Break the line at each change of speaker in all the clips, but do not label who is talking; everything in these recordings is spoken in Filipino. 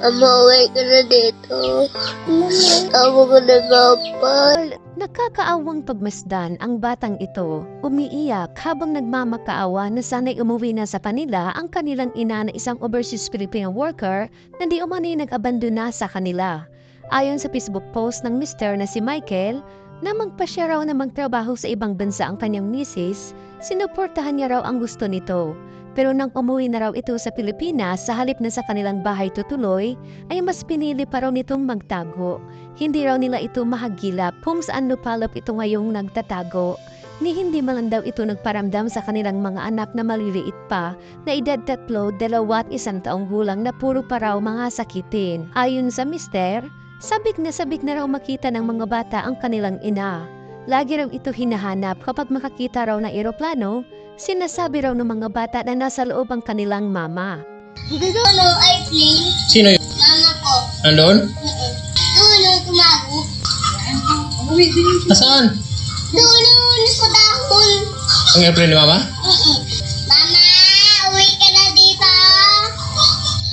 Umuwi ka na dito. Tama ko na kapal.
Nakakaawang pagmasdan ang batang ito. Umiiyak habang nagmamakaawa na sana'y umuwi na sa kanila ang kanilang ina na isang overseas Filipino worker na di umano'y nag-abandona sa kanila. Ayon sa Facebook post ng mister na si Michael, na magpasya raw na magtrabaho sa ibang bansa ang kanyang misis, sinuportahan niya raw ang gusto nito. Pero nang umuwi na raw ito sa Pilipinas sa halip na sa kanilang bahay tutuloy, ay mas pinili pa raw nitong magtago. Hindi raw nila ito mahagilap kung saan lupalop ito ngayong nagtatago. Ni hindi man daw ito nagparamdam sa kanilang mga anak na maliliit pa na edad tatlo, dalawa at isang taong gulang na puro pa raw mga sakitin. Ayon sa mister, sabik na sabik na raw makita ng mga bata ang kanilang ina. Lagi raw ito hinahanap kapag makakita raw na eroplano, sinasabi raw ng mga bata na nasa loob ang kanilang mama.
Dulo, I play.
Sino yun?
Mama ko.
Nandun?
Dulo, tumago.
Nasaan?
Dulo, sa dahon.
Ang airplane ni Mama?
Mama, uwi ka na dito.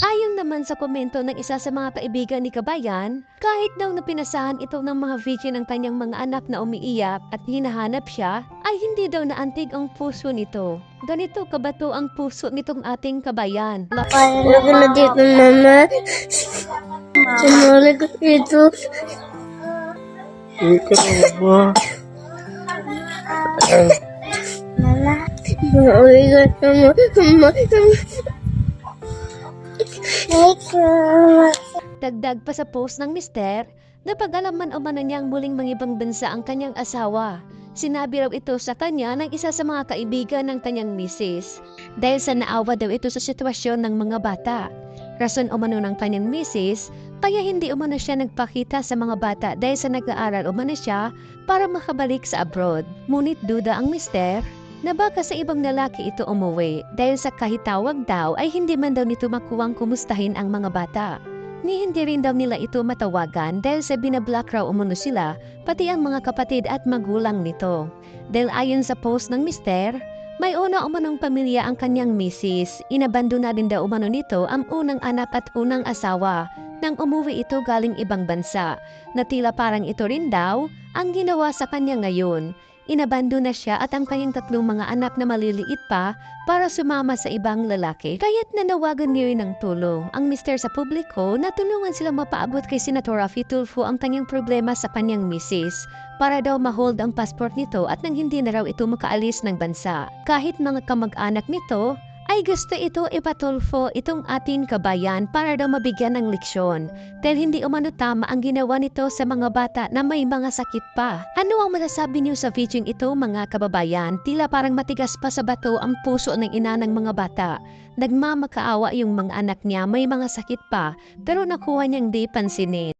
Ayon naman sa komento ng isa sa mga kaibigan ni Kabayan, kahit daw napinasahan ito ng mga video ng kanyang mga anak na umiiyak at hinahanap siya, ay hindi daw naantig ang puso nito. Ganito kabato ang puso nitong ating kabayan.
Ka na dito, mama. Sumali ko dito.
Ikaw na ba?
Mama, uwi ka na, mama.
Dagdag pa sa post ng mister, napag-alaman umano niyang muling mangibang bansa ang kanyang asawa. Sinabi raw ito sa kanya ng isa sa mga kaibigan ng kanyang misis dahil sa naawa daw ito sa sitwasyon ng mga bata. Rason umano ng kanyang misis, kaya hindi umano siya nagpakita sa mga bata dahil sa nag-aaral umano siya para makabalik sa abroad. Ngunit duda ang mister na baka sa ibang lalaki ito umuwi dahil sa kahit tawag daw ay hindi man daw nito makuwang kumustahin ang mga bata. Ni hindi rin daw nila ito matawagan dahil sa binablock raw umano sila pati ang mga kapatid at magulang nito. Dahil ayon sa post ng mister, may una umanong pamilya ang kanyang misis. Inabando na din daw umano nito ang unang anak at unang asawa nang umuwi ito galing ibang bansa na tila parang ito rin daw ang ginawa sa kanya ngayon. Inabando na siya at ang kanyang tatlong mga anak na maliliit pa para sumama sa ibang lalaki. Kaya't nanawagan rin ng tulong ang mister sa publiko na tulungan silang mapaabot kay Senator Rafi Tulfo ang kanyang problema sa kanyang misis para daw mahold ang passport nito at nang hindi na raw ito makaalis ng bansa. Kahit mga kamag-anak nito, ay gusto ito ipatulfo itong ating kabayan para daw mabigyan ng leksyon dahil hindi umano tama ang ginawa nito sa mga bata na may mga sakit pa. Ano ang masasabi niyo sa video ito mga kababayan? Tila parang matigas pa sa bato ang puso ng ina ng mga bata. Nagmamakaawa yung mga anak niya may mga sakit pa pero nakuha niyang di pansinin.